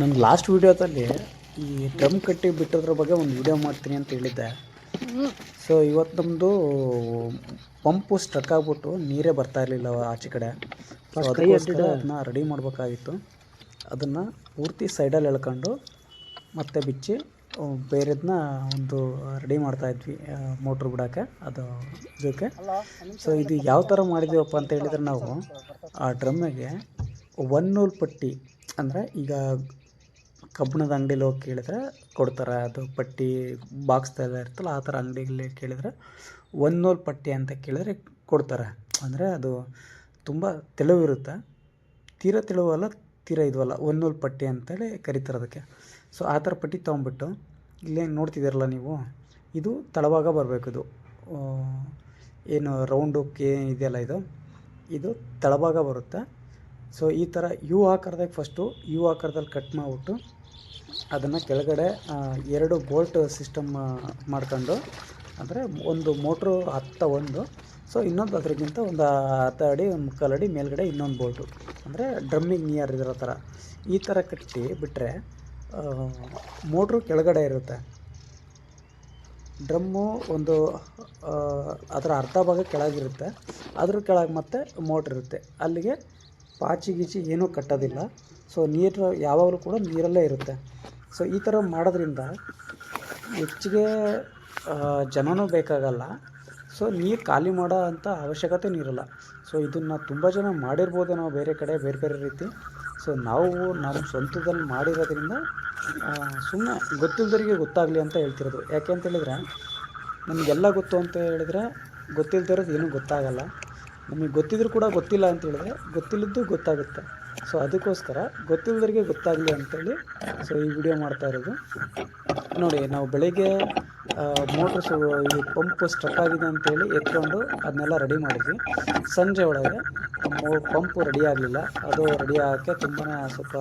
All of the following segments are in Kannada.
ನನ್ನ ಲಾಸ್ಟ್ ವೀಡಿಯೋದಲ್ಲಿ ಈ ಡ್ರಮ್ ಕಟ್ಟಿ ಬಿಟ್ಟೋದ್ರ ಬಗ್ಗೆ ಒಂದು ವಿಡಿಯೋ ಮಾಡ್ತೀನಿ ಅಂತ ಹೇಳಿದ್ದೆ. ಸೊ ಇವತ್ತು ನಮ್ಮದು ಪಂಪು ಸ್ಟ್ರಕ್ ಆಗಿಬಿಟ್ಟು ನೀರೇ ಬರ್ತಾ ಇರಲಿಲ್ಲ ಆಚೆ ಕಡೆ. ಸೊ ಅದಕ್ಕೋಸ್ಕರ ಅದನ್ನ ರೆಡಿ ಮಾಡಬೇಕಾಗಿತ್ತು. ಅದನ್ನು ಪೂರ್ತಿ ಸೈಡಲ್ಲಿ ಎಳ್ಕೊಂಡು ಮತ್ತೆ ಬಿಚ್ಚಿ ಬೇರೆದನ್ನ ಒಂದು ರೆಡಿ ಮಾಡ್ತಾ ಇದ್ವಿ ಮೋಟ್ರ್ ಬಿಡೋಕ್ಕೆ ಅದು ಇದಕ್ಕೆ. ಸೊ ಇದು ಯಾವ ಥರ ಮಾಡಿದ್ದೀವಪ್ಪ ಅಂತ ಹೇಳಿದ್ರೆ ನಾವು ಆ ಡ್ರಮ್ಮಿಗೆ ಒನ್ ನೂಲ್ ಪಟ್ಟಿ ಅಂದರೆ ಈಗ ಕಬ್ಬಣದ ಅಂಗಡಿಲಿ ಹೋಗಿ ಕೇಳಿದ್ರೆ ಕೊಡ್ತಾರೆ. ಅದು ಪಟ್ಟಿ ಬಾಕ್ಸ್ ಥರ ಇರ್ತಲ್ಲ, ಆ ಥರ ಅಂಗಡಿಗಳಲ್ಲಿ ಕೇಳಿದ್ರೆ ಒಂದು ಪಟ್ಟಿ ಅಂತ ಕೇಳಿದ್ರೆ ಕೊಡ್ತಾರೆ. ಅಂದರೆ ಅದು ತುಂಬ ತೆಳುವಿರುತ್ತೆ. ತೀರ ತೆಳುವಲ್ಲ, ತೀರ ಇದ್ವಲ್ಲ ನೂಲ್ ಪಟ್ಟಿ ಅಂತೇಳಿ ಕರೀತಾರೆ ಅದಕ್ಕೆ. ಸೊ ಆ ಥರ ಪಟ್ಟಿ ತೊಗೊಂಬಿಟ್ಟು ಇಲ್ಲೇ ನೋಡ್ತಿದ್ದೀರಲ್ಲ ನೀವು, ಇದು ತಳವಾಗ ಬರಬೇಕು ಇದು. ಏನು ರೌಂಡು ಕೆ ಇದೆಯಲ್ಲ ಇದು? ಇದು ತಳಭಾಗ ಬರುತ್ತೆ. ಸೊ ಈ ಥರ ಯು ಆಕಾರದಾಗ ಫಸ್ಟು ಯು ಆಕಾರದಲ್ಲಿ ಕಟ್ ಮಾಡಿಬಿಟ್ಟು ಅದನ್ನು ಕೆಳಗಡೆ ಎರಡು ಬೋಲ್ಟ್ ಸಿಸ್ಟಮ್ ಮಾಡ್ಕೊಂಡು, ಅಂದರೆ ಒಂದು ಮೋಟ್ರು ಹತ್ತ ಒಂದು, ಸೊ ಇನ್ನೊಂದು ಅದಕ್ಕಿಂತ ಒಂದು ಹತ್ತು ಅಡಿ ಒಂದು ಮುಕ್ಕಾಲು ಅಡಿ ಮೇಲ್ಗಡೆ ಇನ್ನೊಂದು ಬೋಲ್ಟು. ಅಂದರೆ ಡ್ರಮ್ಮಿಗೆ ನಿಯರ್ ಇರೋ ಥರ ಈ ಥರ ಕಟ್ಟಿ ಬಿಟ್ಟರೆ ಮೋಟ್ರು ಕೆಳಗಡೆ ಇರುತ್ತೆ. ಡ್ರಮ್ಮು ಒಂದು ಅದರ ಅರ್ಧ ಭಾಗ ಕೆಳಗಿರುತ್ತೆ. ಅದ್ರ ಕೆಳಗೆ ಮತ್ತೆ ಮೋಟ್ರ್ ಇರುತ್ತೆ. ಅಲ್ಲಿಗೆ ಪಾಚಿ ಗೀಚಿ ಏನೂ ಕಟ್ಟೋದಿಲ್ಲ. ಸೊ ನೀರು ಯಾವಾಗಲೂ ಕೂಡ ನೀರಲ್ಲೇ ಇರುತ್ತೆ. ಸೊ ಈ ಥರ ಮಾಡೋದ್ರಿಂದ ಹೆಚ್ಚಿಗೆ ಜನನೂ ಬೇಕಾಗಲ್ಲ. ಸೊ ನೀರು ಖಾಲಿ ಮಾಡೋ ಅಂಥ ಅವಶ್ಯಕತೆ ಇರಲ್ಲ ಸೊ ಇದನ್ನು ತುಂಬ ಜನ ಮಾಡಿರ್ಬೋದು ನಾವು ಬೇರೆ ಕಡೆ, ಬೇರೆ ಬೇರೆ ರೀತಿ. ಸೊ ನಾವು ನಮ್ಮ ಸ್ವಂತದಲ್ಲಿ ಮಾಡಿರೋದ್ರಿಂದ ಸುಮ್ಮನೆ ಗೊತ್ತಿಲ್ಲದವರಿಗೆ ಗೊತ್ತಾಗಲಿ ಅಂತ ಹೇಳ್ತಿರೋದು. ಯಾಕೆ ಅಂತ ಹೇಳಿದ್ರೆ, ನಮಗೆಲ್ಲ ಗೊತ್ತು ಅಂತ ಹೇಳಿದ್ರೆ ಗೊತ್ತಿಲ್ಲದಿರೋದು ಏನೂ ಗೊತ್ತಾಗಲ್ಲ. ನಮಗೆ ಗೊತ್ತಿದ್ರು ಕೂಡ ಗೊತ್ತಿಲ್ಲ ಅಂತ ಹೇಳಿದ್ರೆ ಗೊತ್ತಿಲ್ಲದ್ದು ಗೊತ್ತಾಗುತ್ತೆ. ಸೊ ಅದಕ್ಕೋಸ್ಕರ ಗೊತ್ತಿಲ್ಲದರಿಗೆ ಗೊತ್ತಾಗಲಿ ಅಂತೇಳಿ ಸೊ ಈ ವಿಡಿಯೋ ಮಾಡ್ತಾ ಇರೋದು. ನೋಡಿ, ನಾವು ಬೆಳಿಗ್ಗೆ ಮೋಟ್ರ್ ಸು ಈ ಪಂಪ್ ಸ್ಟಕ್ ಆಗಿದೆ ಅಂತೇಳಿ ಎತ್ಕೊಂಡು ಅದನ್ನೆಲ್ಲ ರೆಡಿ ಮಾಡಿದ್ವಿ. ಸಂಜೆ ಒಳಗೆ ಪಂಪ್ ರೆಡಿ ಆಗಲಿಲ್ಲ. ಅದು ರೆಡಿ ಆಗೋಕ್ಕೆ ತುಂಬಾ ಸ್ವಲ್ಪ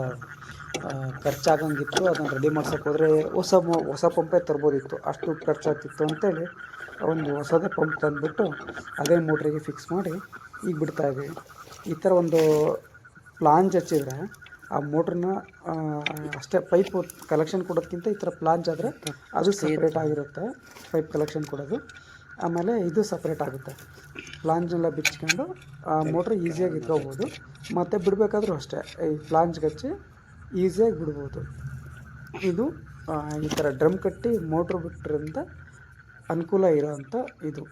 ಖರ್ಚಾಗಂಗಿತ್ತು. ಅದನ್ನು ರೆಡಿ ಮಾಡ್ಸೋಕೆ ಹೋದರೆ ಹೊಸ ಹೊಸ ಪಂಪೇ ತರ್ಬೋದಿತ್ತು. ಅಷ್ಟು ಖರ್ಚಾಗ್ತಿತ್ತು ಅಂತೇಳಿ ಒಂದು ಹೊಸದೇ ಪಂಪ್ ತಂದುಬಿಟ್ಟು ಅದೇ ಮೋಟ್ರಿಗೆ ಫಿಕ್ಸ್ ಮಾಡಿ ಈಗ ಬಿಡ್ತಾ ಇದ್ದೀವಿ ಈ ಥರ ಒಂದು ಪ್ಲಾನ್ ಹಚ್ಚಿದ್ರೆ ಆ ಮೋಟ್ರನ್ನ ಅಷ್ಟೇ ಪೈಪ್ ಕಲೆಕ್ಷನ್ ಕೊಡೋದಕ್ಕಿಂತ ಈ ಥರ ಪ್ಲಾಂಜ್ ಆದರೆ ಅದು ಸಪ್ರೇಟ್ ಆಗಿರುತ್ತೆ. ಪೈಪ್ ಕಲೆಕ್ಷನ್ ಕೊಡೋದು. ಆಮೇಲೆ ಇದು ಸಪ್ರೇಟ್ ಆಗುತ್ತೆ. ಪ್ಲಾಂಜೆಲ್ಲ ಬಿಚ್ಕೊಂಡು, ಆ ಮೋಟ್ರ್ ಈಸಿಯಾಗಿ ಇಟ್ಕೋಬೋದು. ಮತ್ತು ಬಿಡಬೇಕಾದ್ರೂ ಅಷ್ಟೇ, ಈ ಪ್ಲಾಂಜ್ಗೆ ಹಚ್ಚಿ ಈಸಿಯಾಗಿ ಬಿಡ್ಬೋದು. ಇದು ಈ ಥರ ಡ್ರಮ್ ಕಟ್ಟಿ ಮೋಟ್ರ್ ಬಿಟ್ಟರಿಂದ ಅನುಕೂಲ ಇರೋವಂಥ ಇದು.